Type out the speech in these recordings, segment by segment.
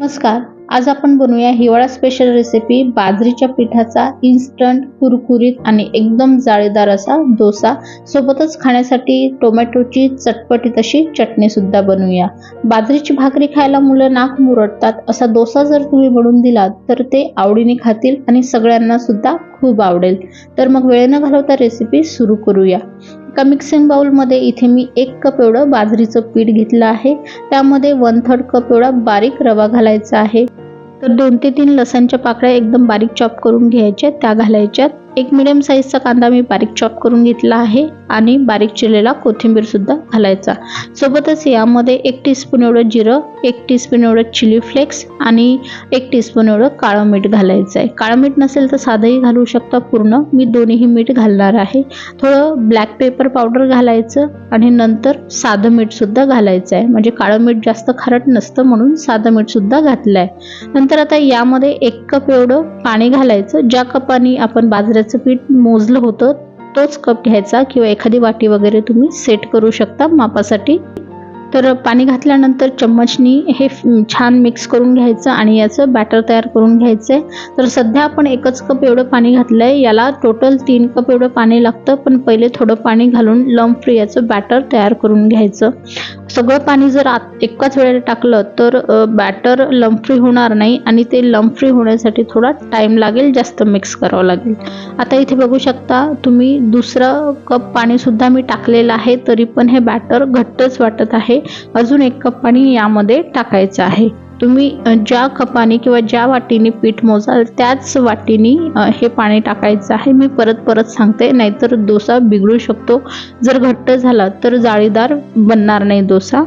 नमस्कार आज आपण बनवूया हिवाळा स्पेशल रेसिपी बाजरीच्या पिठाचा इन्स्टंट कुरकुरीत आणि एकदम जाळीदार असा डोसा. सोबतच खाण्यासाठी टोमॅटोची चटपटीत अशी चटणी सुद्धा बनवूया. बाजरीची भाकरी खायला मुलं नाक मुरडतात. असा डोसा जर तुम्ही बनवून दिलात तर ते आवडीने खातील आणि सगळ्यांना सुद्धा खूप आवडेल. तर मग वेळ न घालवता रेसिपी सुरू करूया. एका मिक्सिंग बाउलमध्ये इथे मी एक कप एवढं बाजरीचं पीठ घेतलं आहे. त्यामध्ये वन थर्ड कप एवढा बारीक रवा घालायचा आहे. तर दोन ते तीन लसणच्या पाकळ्या एकदम बारीक चॉप करून घ्यायच्या त्या घालायच्यात. एक मिडियम साईजचा कांदा मी बारीक चॉप करून घेतला आहे आणि बारीक चिरलेला कोथिंबीरसुद्धा घालायचा. सोबतच यामध्ये एक टीस्पून एवढं जिरं एक टीस्पून एवढं चिली फ्लेक्स आणि एक टीस्पून एवढं काळं मीठ घालायचं आहे काळं मीठ नसेल तर साधंही घालू शकता पूर्ण. मी दोन्हीही मीठ घालणार आहे. थोडं ब्लॅक पेपर पावडर घालायचं आणि नंतर साधं मीठ सुद्धा घालायचं आहे म्हणजे काळं मीठ जास्त खारट नसतं म्हणून साधं मीठ सुद्धा घातलं आहे नंतर आता यामध्ये एक कप एवढं पाणी घालायचं. ज्या कपाने आपण बाजरी बाजऱ्याचं पीठ मोजलं होतं तोच कप घ्यायचा किंवा एखादी वाटी वगैरे तुम्ही सेट करू शकता मापासाठी. तर पाणी घातल्यानंतर चम्मचनी हे छान मिक्स करून घ्यायचं आणि याचं बॅटर तयार करून घ्यायचं. आहे तर सध्या आपण एकच कप एवढं पाणी घातलं आहे याला टोटल तीन कप एवढं पाणी लागतं पण पहिले थोडं पाणी घालून लंप फ्री याचं बॅटर तयार करून घ्यायचं. सगळं पाणी जर आत एकाच वेळेला टाकलं तर बॅटर लंप फ्री होणार नाही आणि ते लंप फ्री होण्यासाठी थोडा टाईम लागेल जास्त मिक्स करावं लागेल. आता इथे बघू शकता तुम्ही दुसरं कप पाणीसुद्धा मी टाकलेलं आहे तरी पण हे बॅटर घट्टच वाटत आहे. अजून एक कप पाणी यामध्ये टाकायचं आहे. तुम्ही ज्या कपाने किंवा ज्या वाटीने पीठ मोजाल त्याच वाटीने हे पाणी टाकायचं आहे. मी परत परत सांगते नाहीतर डोसा बिघडू शकतो. जर घट्ट झाला तर जाळीदार बनणार नाही डोसा.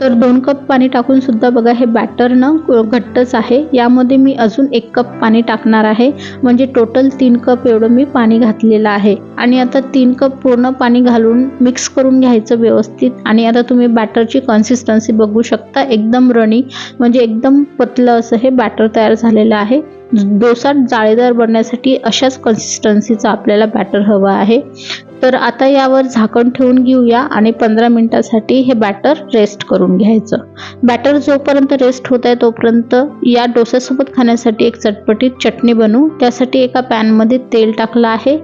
तर दोन कप पाणी टाकून सुद्धा बघा हे बॅटर ना घट्टच आहे. यामध्ये मी अजून एक कप पाणी टाकणार आहे. म्हणजे टोटल तीन कप एवढं मी पाणी घातलेलं आहे. आणि आता तीन कप पूर्ण पाणी घालून मिक्स करून घ्यायचं व्यवस्थित. आणि आता तुम्ही बॅटरची कन्सिस्टन्सी बघू शकता. एकदम रणी म्हणजे एकदम पतलं असं हे बॅटर तयार झालेलं आहे. डोसा जाळीदार बनण्यासाठी अशाच कन्सिस्टन्सीचं आपल्याला बॅटर हवं आहे. तर आता यावर झाकण ठेवून घेऊया आणि पंधरा मिनिटासाठी हे बॅटर रेस्ट करून घ्यायचं. बॅटर जोपर्यंत रेस्ट होत आहे तोपर्यंत या डोस्यासोबत खाण्यासाठी एक चटपटीत चटणी बनवू. त्यासाठी एका पॅनमध्ये तेल टाकलं आहे.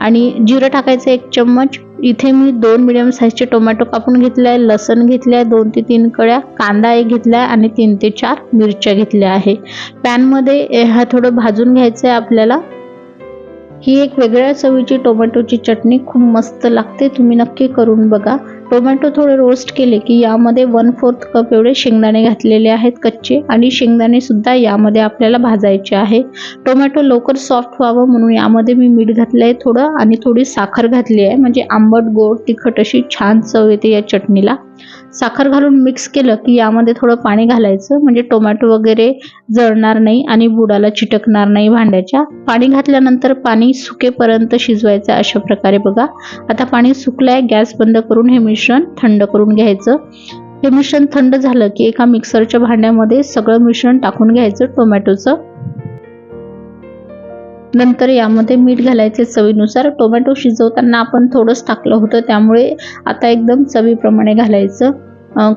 आणि जिरं टाकायचं एक चम्मच. इथे मी दोन मिडियम साईजचे टोमॅटो कापून घेतले आहे लसण घेतले आहे दोन ते तीन कळ्या कांदा एक घेतला आहे आणि तीन ते चार मिरच्या घेतल्या आहे. पॅनमध्ये हा थोडं भाजून घ्यायचं आहे आपल्याला. ही एक वेगळ्या चवीची टोमॅटोची चटणी खूप मस्त लागते तुम्ही नक्की करून बघा. टोमॅटो थोडे रोस्ट केले की यामध्ये वन फोर्थ कप एवढे शेंगदाणे घातलेले आहेत कच्चे आणि शेंगदाणे सुद्धा यामध्ये आपल्याला भाजायचे आहे. टोमॅटो लवकर सॉफ्ट व्हावं म्हणून यामध्ये मी मीठ घातलं आहे थोडं आणि थोडी साखर घातली आहे म्हणजे आंबट गोड तिखट अशी छान चव येते या चटणीला. साखर घालून मिक्स केलं की यामध्ये थोडं पाणी घालायचं. म्हणजे टोमॅटो वगैरे जळणार नाही आणि बुडाला चिटकणार नाही भांड्याच्या. पाणी घातल्यानंतर पाणी सुकेपर्यंत शिजवायचं अशा प्रकारे बघा. आता पाणी सुकलंय गॅस बंद करून हे मिश्रण थंड करून घ्यायचं. हे मिश्रण थंड झालं की एका मिक्सरच्या भांड्यामध्ये सगळं मिश्रण टाकून घ्यायचं टोमॅटोचं नंतर यामध्ये मीठ घालायचे चवीनुसार. टोमॅटो शिजवताना आपण थोडंच टाकलं होतं त्यामुळे आता एकदम चवीप्रमाणे घालायचं.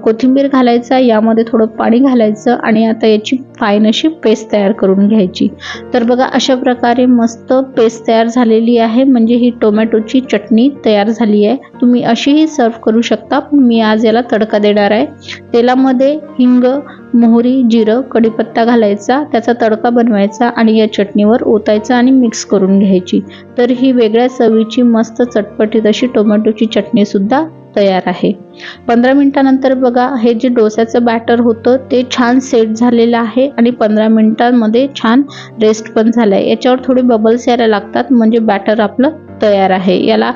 कोथिंबीर घालायचा यामध्ये थोडं पाणी घालायचं आणि आता याची फाईन अशी पेस्ट तयार करून घ्यायची. तर बघा अशा प्रकारे मस्त पेस्ट तयार झालेली आहे. म्हणजे ही टोमॅटोची चटणी तयार झाली आहे. तुम्ही अशीही सर्व करू शकता पण मी आज याला तडका देणार आहे. तेलामध्ये हिंग मोहरी जिरं कढीपत्ता घालायचा त्याचा तडका बनवायचा आणि या चटणीवर ओतायचा आणि मिक्स करून घ्यायची. तर ही वेगळ्या चवीची मस्त चटपटीत अशी टोमॅटोची चटणीसुद्धा तयार आहे. पंधरा मिनिटानंतर बघा हे जे डोस्याचं बॅटर होतं ते छान सेट झालेलं आहे आणि पंधरा मिनिटांमध्ये छान रेस्ट पण झालं आहे याच्यावर थोडे बबल्स यायला लागतात म्हणजे बॅटर आपलं तयार आहे. याला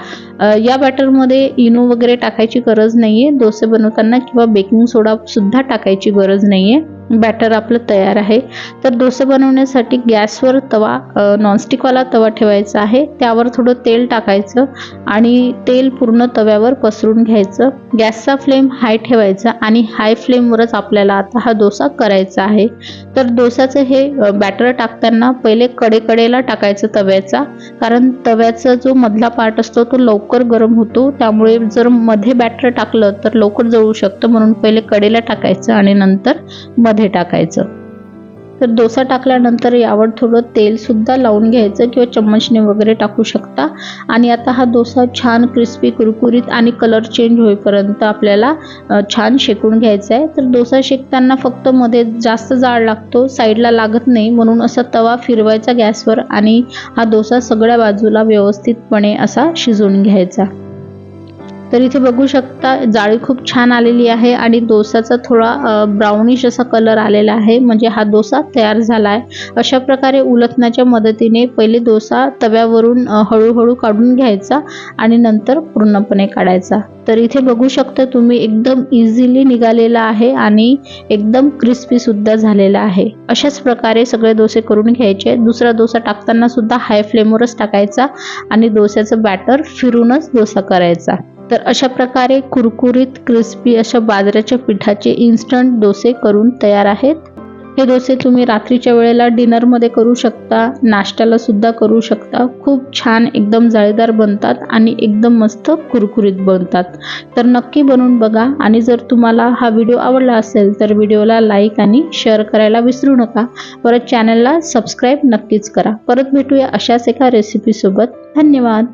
या बॅटरमध्ये इनो वगैरे टाकायची गरज नाही आहे डोसे बनवताना किंवा बेकिंग सोडा सुद्धा टाकायची गरज नाही आहे बॅटर आपलं तयार आहे. तर डोसे बनवण्यासाठी गॅसवर तवा नॉनस्टिकवाला तवा ठेवायचा आहे. त्यावर थोडं तेल टाकायचं आणि तेल पूर्ण तव्यावर पसरून घ्यायचं. गॅसचा फ्लेम हाय ठेवायचा आणि हाय फ्लेमवरच आपल्याला आता हा डोसा करायचा आहे. तर डोसाचं हे बॅटर टाकताना पहिले कडेकडेला टाकायचं तव्याचा. कारण तव्याचा जो मधला पार्ट असतो तो लवकर गरम होतो. त्यामुळे जर मध्ये बॅटर टाकलं तर लवकर जळू शकतं. म्हणून पहिले कडेला टाकायचं आणि नंतर डोसामध्ये टाकायचं. तर डोसा टाकल्यानंतर यावर थोडं तेलसुद्धा लावून घ्यायचं किंवा चम्मचने वगैरे टाकू शकता. आणि आता हा डोसा छान क्रिस्पी कुरकुरीत आणि कलर चेंज होईपर्यंत आपल्याला छान शेकून घ्यायचा आहे. तर डोसा शेकताना फक्त मध्ये जास्त जाळ लागतो साईडला लागत नाही. म्हणून असा तवा फिरवायचा गॅसवर आणि हा डोसा सगळ्या बाजूला व्यवस्थितपणे असा शिजवून घ्यायचा. तर इथे बघू शकता जाळी खूप छान आलेली आहे आणि डोसाचा थोडा ब्राउनिश असा कलर आलेला आहे. म्हणजे हा डोसा तयार झाला आहे अशा प्रकारे उलथण्याच्या मदतीने पहिले डोसा तव्यावरून हळूहळू काढून घ्यायचा आणि नंतर पूर्णपणे काढायचा. तर इथे बघू शकता तुम्ही एकदम इझिली निघालेला आहे आणि एकदम क्रिस्पी सुद्धा झालेला आहे. अशाच प्रकारे सगळे डोसे करून घ्यायचे. दुसरा डोसा टाकताना सुद्धा हाय फ्लेमवरच टाकायचा आणि डोस्याचं बॅटर फिरूनच डोसा करायचा. तर अशा प्रकारे कुरकुरीत क्रिस्पी अशा बाजऱ्याच्या पिठाचे इन्स्टंट डोसे करून तयार आहेत. हे डोसे तुम्ही रात्रीच्या वेळेला डिनरमध्ये करू शकता नाश्त्याला सुद्धा करू शकता. खूप छान एकदम जाळीदार बनतात आणि एकदम मस्त कुरकुरीत बनतात. तर नक्की बनवून बघा आणि जर तुम्हाला हा व्हिडिओ आवडला असेल तर व्हिडिओला लाईक आणि शेअर करायला विसरू नका. परत चॅनलला सबस्क्राईब नक्कीच करा. परत भेटूया अशाच एका रेसिपीसोबत धन्यवाद!